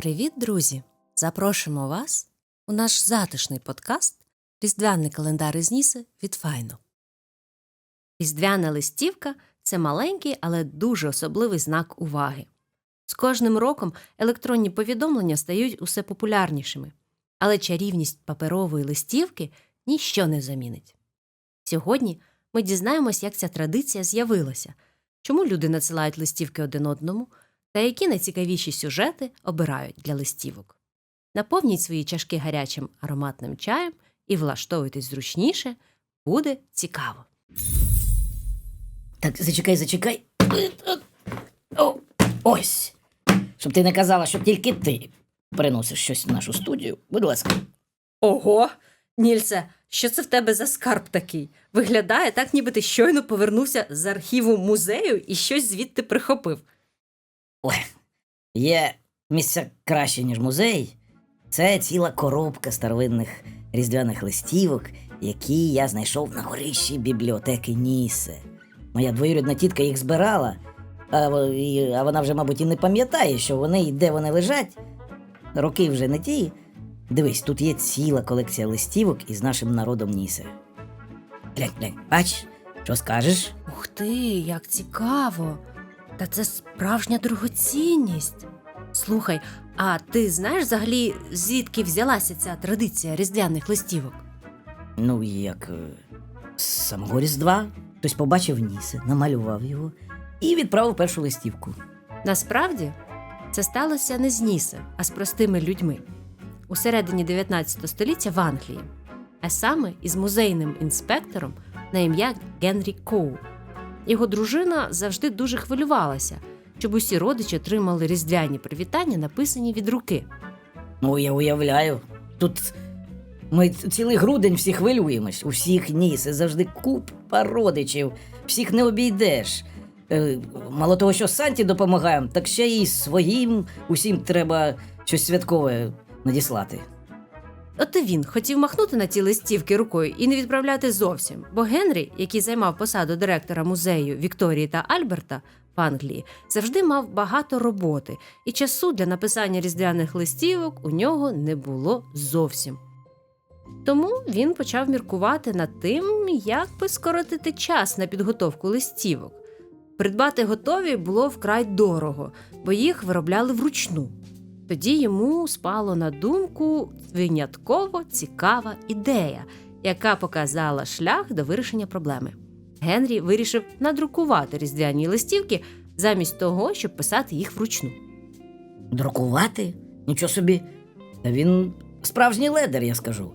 Привіт, друзі! Запрошуємо вас у наш затишний подкаст Різдвяний календар із Ніси від Файно. Різдвяна листівка це маленький, але дуже особливий знак уваги. З кожним роком електронні повідомлення стають усе популярнішими, але чарівність паперової листівки ніщо не замінить. Сьогодні ми дізнаємось, як ця традиція з'явилася, чому люди надсилають листівки один одному та які найцікавіші сюжети обирають для листівок. Наповніть свої чашки гарячим ароматним чаєм і влаштовуйтесь зручніше, буде цікаво. Так, зачекай, зачекай. О, ось. Щоб ти не казала, що тільки ти приносиш щось в нашу студію. Будь ласка. Ого, Нільсе, що це в тебе за скарб такий? Виглядає так, ніби ти щойно повернувся з архіву музею і щось звідти прихопив. Ой, є місця краще, ніж музей. Це ціла коробка старовинних різдвяних листівок, які я знайшов на горищі бібліотеки Нісе. Моя двоюрідна тітка їх збирала, а, а вона вже, мабуть, і не пам'ятає, що вони і де вони лежать. Роки вже не ті. Дивись, тут є ціла колекція листівок із нашим народом Нісе. Глянь, глянь, бач, що скажеш? Ух ти, як цікаво! Та це справжня дорогоцінність. Слухай, а ти знаєш взагалі, звідки взялася ця традиція різдвяних листівок? Ну, як е, з самого Різдва. Хтось побачив Нісе, намалював його і відправив першу листівку. Насправді це сталося не з Нісе, а з простими людьми у середині 19 століття в Англії, а саме із музейним інспектором на ім'я Генрі Коу. Його дружина завжди дуже хвилювалася, щоб усі родичі отримали різдвяні привітання, написані від руки. Ну, я уявляю, тут ми цілий грудень всі хвилюємось. У всіх Нісе завжди купа родичів, всіх не обійдеш. Е, мало того, що Санті допомагаємо, так ще й своїм усім треба щось святкове надіслати. От і він хотів махнути на ті листівки рукою і не відправляти зовсім, бо Генрі, який займав посаду директора музею Вікторії та Альберта в Англії, завжди мав багато роботи, і часу для написання різдвяних листівок у нього не було зовсім. Тому він почав міркувати над тим, як би скоротити час на підготовку листівок. Придбати готові було вкрай дорого, бо їх виробляли вручну. Тоді йому спало на думку винятково цікава ідея, яка показала шлях до вирішення проблеми. Генрі вирішив надрукувати різдвяні листівки замість того, щоб писати їх вручну. Друкувати? Нічого собі. Та він справжній ледер, я скажу.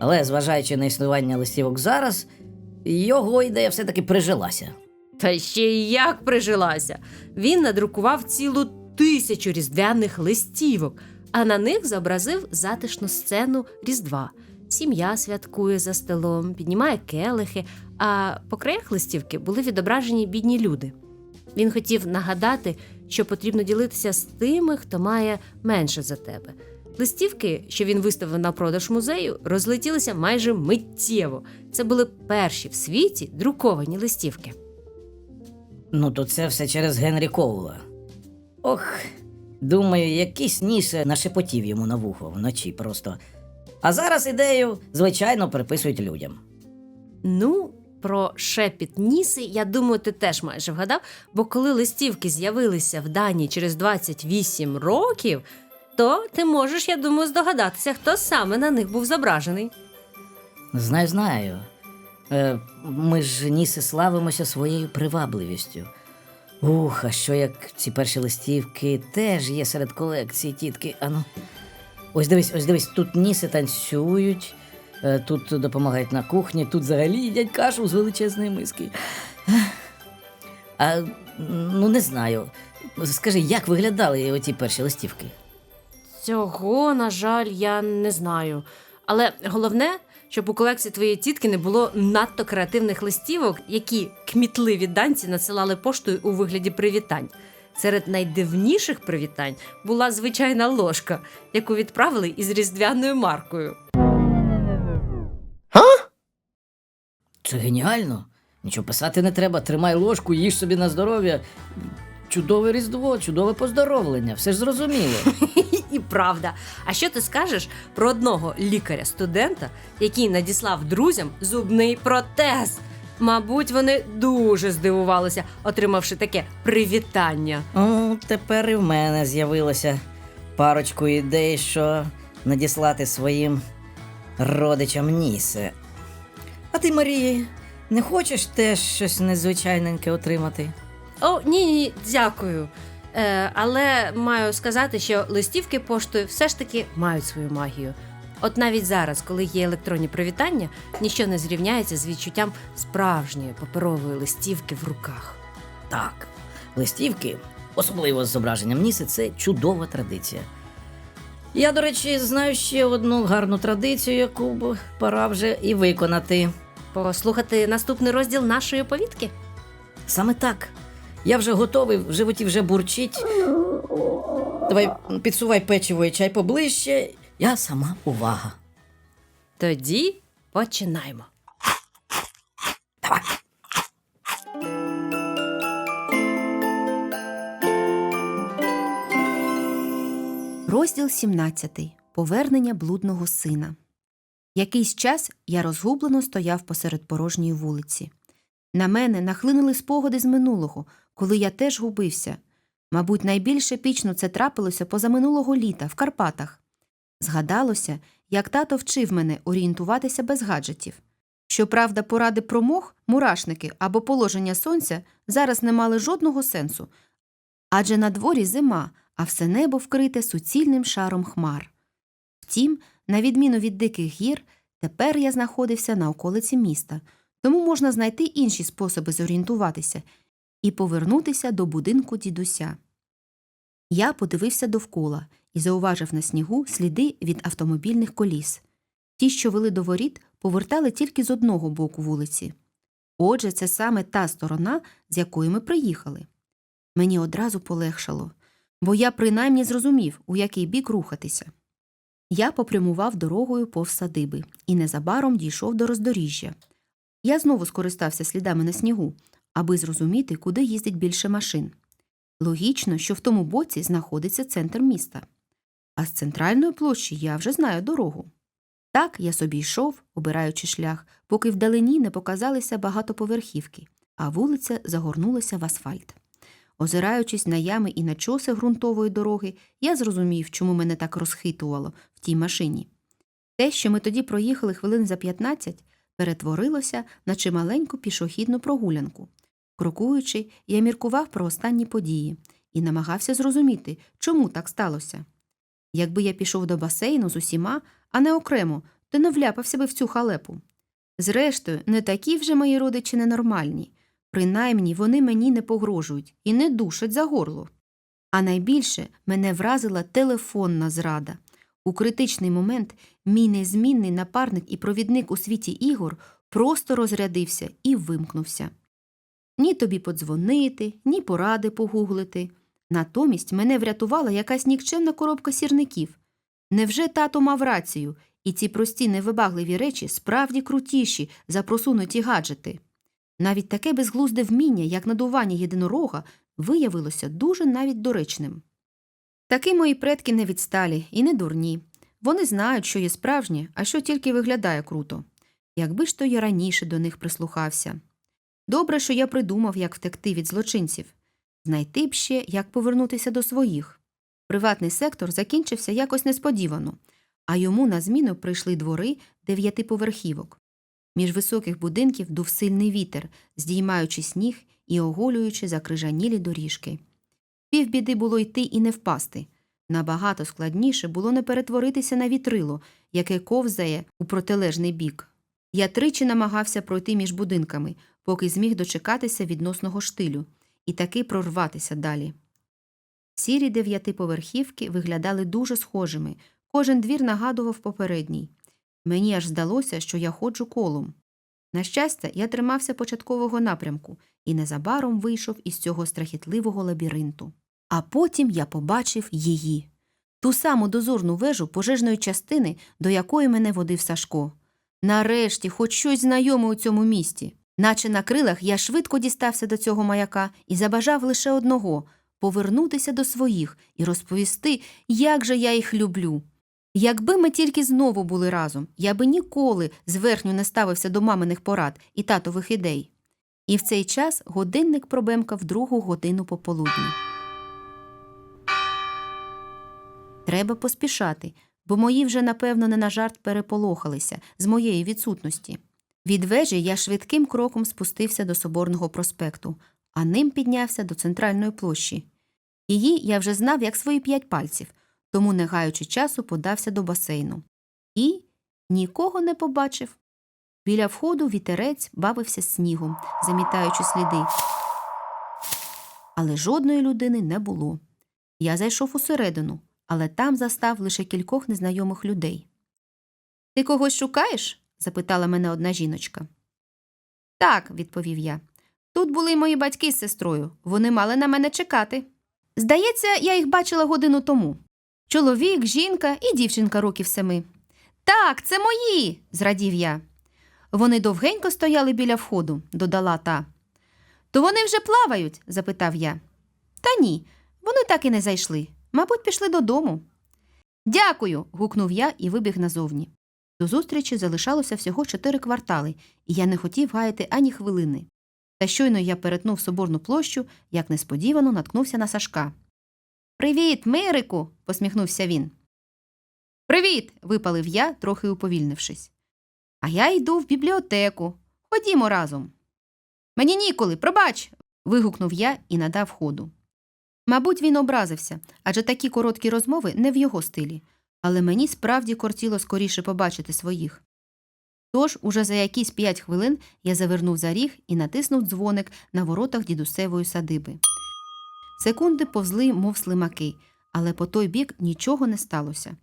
Але зважаючи на існування листівок зараз, його ідея все-таки прижилася. Та ще й як прижилася. Він надрукував цілу тисячу різдвяних листівок, а на них зобразив затишну сцену Різдва. Сім'я святкує за столом, піднімає келихи, а по краях листівки були відображені бідні люди. Він хотів нагадати, що потрібно ділитися з тими, хто має менше за тебе. Листівки, що він виставив на продаж музею, розлетілися майже миттєво. Це були перші в світі друковані листівки. Ну, то це все через Генрі Коула. Ох, думаю, якийсь ніше нашепотів йому на вухо вночі просто. А зараз ідею, звичайно, приписують людям. Ну, про шепіт Ніси, я думаю, ти теж майже вгадав, бо коли листівки з'явилися в Данії через 28 років, то ти можеш, я думаю, здогадатися, хто саме на них був зображений. Знаю, знаю. Е, ми ж ніси славимося своєю привабливістю. Ух, а що як ці перші листівки теж є серед колекції тітки. Ану. Ось дивись, ось дивись, тут ніси танцюють, е, тут допомагають на кухні, тут взагалі їдять кашу з величезної миски. А, ну, не знаю. Скажи, як виглядали оті перші листівки? Цього, на жаль, я не знаю. Але головне, щоб у колекції твоєї тітки не було надто креативних листівок, які кмітливі данці надсилали поштою у вигляді привітань. Серед найдивніших привітань була звичайна ложка, яку відправили із різдвяною маркою. Це геніально. Нічого писати не треба, тримай ложку, їж собі на здоров'я. Чудове різдво, чудове поздоровлення, все ж зрозуміло. І правда. А що ти скажеш про одного лікаря-студента, який надіслав друзям зубний протез? Мабуть, вони дуже здивувалися, отримавши таке привітання. О, тепер і в мене з'явилося парочку ідей, що надіслати своїм родичам Нісе. А ти, Марія, не хочеш теж щось незвичайненьке отримати? О, ні, ні, дякую. Е, але маю сказати, що листівки поштою все ж таки мають свою магію. От навіть зараз, коли є електронні привітання, ніщо не зрівняється з відчуттям справжньої паперової листівки в руках. Так, листівки, особливо з зображенням Ніси, це чудова традиція. Я, до речі, знаю ще одну гарну традицію, яку б пора вже і виконати. Послухати наступний розділ нашої повідки. Саме так. Я вже готовий, в животі вже бурчить. Давай підсувай печиво і чай поближче. Я сама увага. Тоді починаємо. Давай. Розділ 17. Повернення блудного сина. Якийсь час я розгублено стояв посеред порожньої вулиці. На мене нахлинули спогади з минулого, коли я теж губився. Мабуть, найбільш епічно це трапилося позаминулого літа в Карпатах. Згадалося, як тато вчив мене орієнтуватися без гаджетів. Щоправда, поради про мох, мурашники або положення сонця зараз не мали жодного сенсу, адже на дворі зима, а все небо вкрите суцільним шаром хмар. Втім, на відміну від диких гір, тепер я знаходився на околиці міста, тому можна знайти інші способи зорієнтуватися і повернутися до будинку дідуся. Я подивився довкола і зауважив на снігу сліди від автомобільних коліс. Ті, що вели до воріт, повертали тільки з одного боку вулиці. Отже, це саме та сторона, з якої ми приїхали. Мені одразу полегшало, бо я принаймні зрозумів, у який бік рухатися. Я попрямував дорогою повз садиби і незабаром дійшов до роздоріжжя. Я знову скористався слідами на снігу, аби зрозуміти, куди їздить більше машин. Логічно, що в тому боці знаходиться центр міста. А з центральної площі я вже знаю дорогу. Так я собі йшов, обираючи шлях, поки вдалині не показалися багатоповерхівки, а вулиця загорнулася в асфальт. Озираючись на ями і на чоси ґрунтової дороги, я зрозумів, чому мене так розхитувало в тій машині. Те, що ми тоді проїхали хвилин за 15, перетворилося на чималеньку пішохідну прогулянку. Крокуючи, я міркував про останні події і намагався зрозуміти, чому так сталося. Якби я пішов до басейну з усіма, а не окремо, то не вляпався би в цю халепу. Зрештою, не такі вже мої родичі ненормальні. Принаймні вони мені не погрожують і не душать за горло. А найбільше мене вразила телефонна зрада. У критичний момент мій незмінний напарник і провідник у світі ігор просто розрядився і вимкнувся. Ні тобі подзвонити, ні поради погуглити. Натомість мене врятувала якась нікчемна коробка сірників. Невже тато мав рацію, і ці прості невибагливі речі справді крутіші за просунуті гаджети? Навіть таке безглузде вміння, як надування єдинорога, виявилося дуже навіть доречним. Таки мої предки не відсталі і не дурні. Вони знають, що є справжнє, а що тільки виглядає круто. Якби ж то я раніше до них прислухався. Добре, що я придумав, як втекти від злочинців, знайти б ще, як повернутися до своїх. Приватний сектор закінчився якось несподівано, а йому на зміну прийшли двори дев'ятиповерхівок. Між високих будинків дув сильний вітер, здіймаючи сніг і оголюючи закрижанілі доріжки. Півбіди було йти і не впасти. Набагато складніше було не перетворитися на вітрило, яке ковзає у протилежний бік. Я тричі намагався пройти між будинками, поки зміг дочекатися відносного штилю, і таки прорватися далі. Сірі дев'ятиповерхівки виглядали дуже схожими, кожен двір нагадував попередній. Мені аж здалося, що я ходжу колом. На щастя, я тримався початкового напрямку і незабаром вийшов із цього страхітливого лабіринту. А потім я побачив її ту саму дозорну вежу пожежної частини, до якої мене водив Сашко. Нарешті, хоч щось знайоме у цьому місті. Наче на крилах я швидко дістався до цього маяка і забажав лише одного повернутися до своїх і розповісти, як же я їх люблю. Якби ми тільки знову були разом, я би ніколи зверхню не ставився до маминих порад і татових ідей. І в цей час годинник пробемкав другу годину пополудні. Треба поспішати, бо мої вже, напевно, не на жарт переполохалися з моєї відсутності. Від вежі я швидким кроком спустився до Соборного проспекту, а ним піднявся до центральної площі. Її я вже знав як свої п'ять пальців, тому, не гаючи часу, подався до басейну. І нікого не побачив. Біля входу вітерець бавився снігом, замітаючи сліди. Але жодної людини не було. Я зайшов усередину, але там застав лише кількох незнайомих людей. Ти когось шукаєш? запитала мене одна жіночка. Так, відповів я. Тут були й мої батьки з сестрою. Вони мали на мене чекати. Здається, я їх бачила годину тому. Чоловік, жінка і дівчинка років семи. Так, це мої. зрадів я. Вони довгенько стояли біля входу, додала та. То вони вже плавають? запитав я. Та ні, вони так і не зайшли. Мабуть, пішли додому. Дякую. гукнув я і вибіг назовні. До зустрічі залишалося всього чотири квартали, і я не хотів гаяти ані хвилини. Та щойно я перетнув соборну площу, як несподівано наткнувся на Сашка. Привіт, Мирику. посміхнувся він. Привіт. випалив я, трохи уповільнившись. А я йду в бібліотеку. Ходімо разом. Мені ніколи, пробач. вигукнув я і надав ходу. Мабуть, він образився, адже такі короткі розмови не в його стилі, але мені справді кортіло скоріше побачити своїх. Тож, уже за якісь п'ять хвилин я завернув за ріг і натиснув дзвоник на воротах дідусевої садиби. Секунди повзли, мов слимаки, але по той бік нічого не сталося.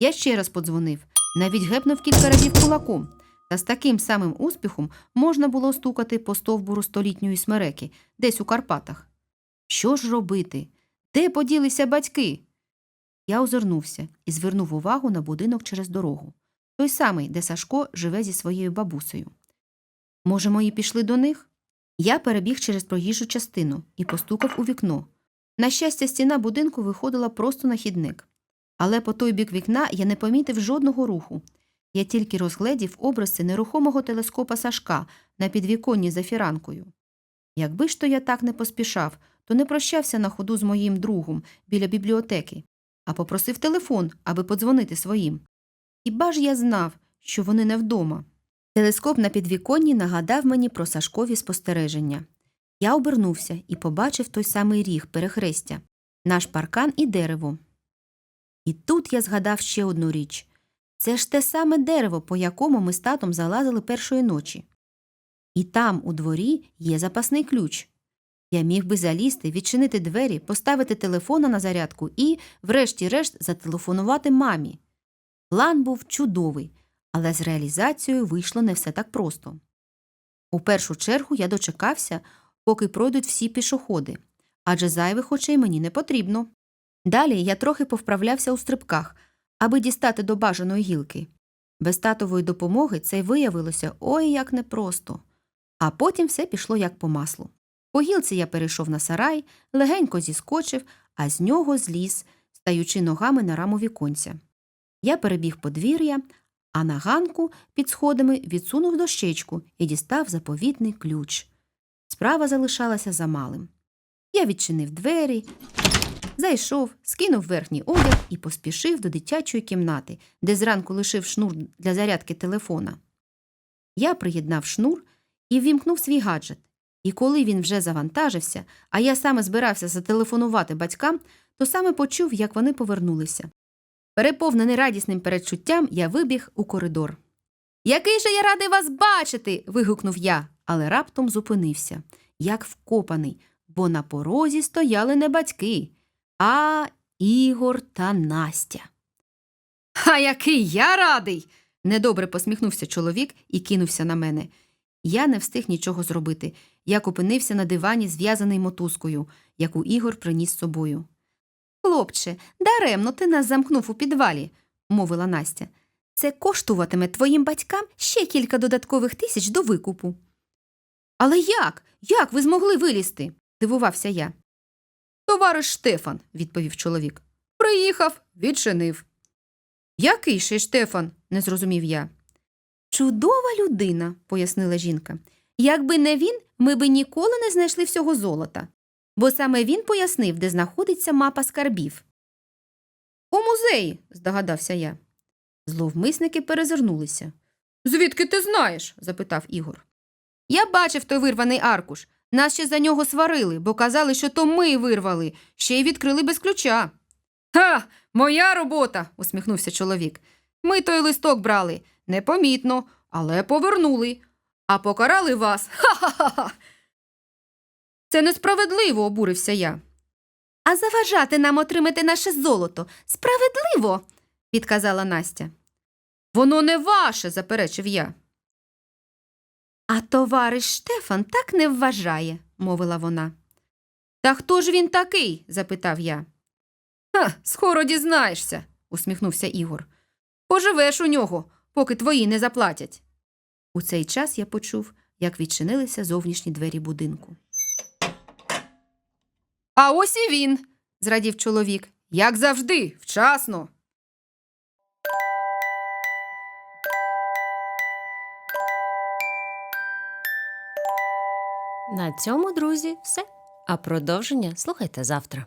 Я ще раз подзвонив, навіть гепнув кілька разів кулаком, та з таким самим успіхом можна було стукати по стовбуру столітньої смереки, десь у Карпатах. Що ж робити? Де поділися батьки? Я озирнувся і звернув увагу на будинок через дорогу. Той самий, де Сашко живе зі своєю бабусею. Може, мої пішли до них? Я перебіг через проїжджу частину і постукав у вікно. На щастя, стіна будинку виходила просто на хідник. Але по той бік вікна я не помітив жодного руху. Я тільки розгледів обриси нерухомого телескопа Сашка на підвіконні за фіранкою. Якби ж то я так не поспішав, то не прощався на ходу з моїм другом біля бібліотеки, а попросив телефон, аби подзвонити своїм. Хіба ж я знав, що вони не вдома? Телескоп на підвіконні нагадав мені про Сашкові спостереження. Я обернувся і побачив той самий ріг перехрестя, наш паркан і дерево. І тут я згадав ще одну річ це ж те саме дерево, по якому ми з татом залазили першої ночі. І там, у дворі, є запасний ключ. Я міг би залізти, відчинити двері, поставити телефона на зарядку і, врешті-решт, зателефонувати мамі. План був чудовий, але з реалізацією вийшло не все так просто. У першу чергу я дочекався, поки пройдуть всі пішоходи, адже зайвих очей мені не потрібно. Далі я трохи повправлявся у стрибках, аби дістати до бажаної гілки. Без татової допомоги це виявилося ой як непросто. А потім все пішло як по маслу. По гілці я перейшов на сарай, легенько зіскочив, а з нього зліз, стаючи ногами на раму віконця. Я перебіг подвір'я, а на ганку під сходами відсунув дощечку і дістав заповітний ключ. Справа залишалася за малим. Я відчинив двері, зайшов, скинув верхній одяг і поспішив до дитячої кімнати, де зранку лишив шнур для зарядки телефона. Я приєднав шнур і ввімкнув свій гаджет. І коли він вже завантажився, а я саме збирався зателефонувати батькам, то саме почув, як вони повернулися. Переповнений радісним передчуттям, я вибіг у коридор. Який же я радий вас бачити. вигукнув я, але раптом зупинився, як вкопаний, бо на порозі стояли не батьки, а Ігор та Настя. А який я радий. недобре посміхнувся чоловік і кинувся на мене. Я не встиг нічого зробити, як опинився на дивані, зв'язаний мотузкою, яку Ігор приніс з собою. Хлопче, даремно ти нас замкнув у підвалі, мовила Настя. Це коштуватиме твоїм батькам ще кілька додаткових тисяч до викупу. Але як? Як ви змогли вилізти? дивувався я. Товариш Штефан, відповів чоловік. Приїхав, відчинив. Який ще Штефан? не зрозумів я. Чудова людина, пояснила жінка. Якби не він, ми би ніколи не знайшли всього золота. Бо саме він пояснив, де знаходиться мапа скарбів. У музеї, здогадався я. Зловмисники перезирнулися. Звідки ти знаєш? запитав Ігор. Я бачив той вирваний аркуш. Нас ще за нього сварили, бо казали, що то ми вирвали, ще й відкрили без ключа. Ха, моя робота, усміхнувся чоловік. Ми той листок брали непомітно, але повернули, а покарали вас. Ха-ха-ха. Це несправедливо, обурився я. А заважати нам отримати наше золото справедливо, підказала Настя. Воно не ваше, заперечив я. А товариш Штефан так не вважає, мовила вона. Та хто ж він такий? запитав я. Ха, скоро дізнаєшся, усміхнувся Ігор. Поживеш у нього, поки твої не заплатять. У цей час я почув, як відчинилися зовнішні двері будинку. А ось і він, зрадів чоловік. Як завжди, вчасно. На цьому, друзі, все. А продовження слухайте завтра.